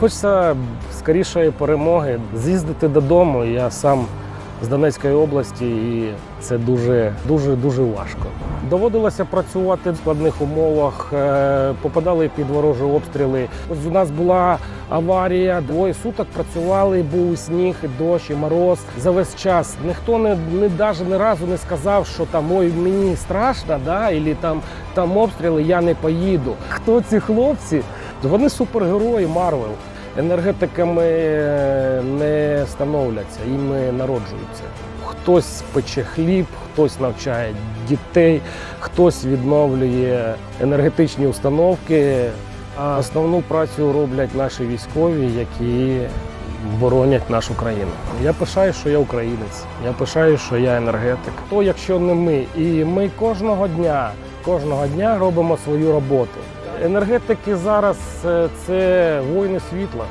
Хочеться скорішої перемоги, з'їздити додому. Я сам з Донецької області, і це дуже дуже дуже важко. Доводилося працювати в складних умовах, е, попадали під ворожі обстріли. Ось у нас була аварія, двоє суток працювали, був і сніг, і дощ, і мороз. За весь час ніхто не, не даже ні разу не сказав, що там ой, мені страшно, да, і там, там обстріли, я не поїду. Хто ці хлопці? Вони супергерої Марвел. Енергетиками е, не становляться, іми народжуються. Хтось пече хліб, хтось навчає дітей, хтось відновлює енергетичні установки. А основну працю роблять наші військові, які боронять нашу країну. Я пишаю, що я українець. Я пишаю, що я енергетик. То якщо не ми, і ми кожного дня, кожного дня робимо свою роботу енергетики зараз е, це воїни світла.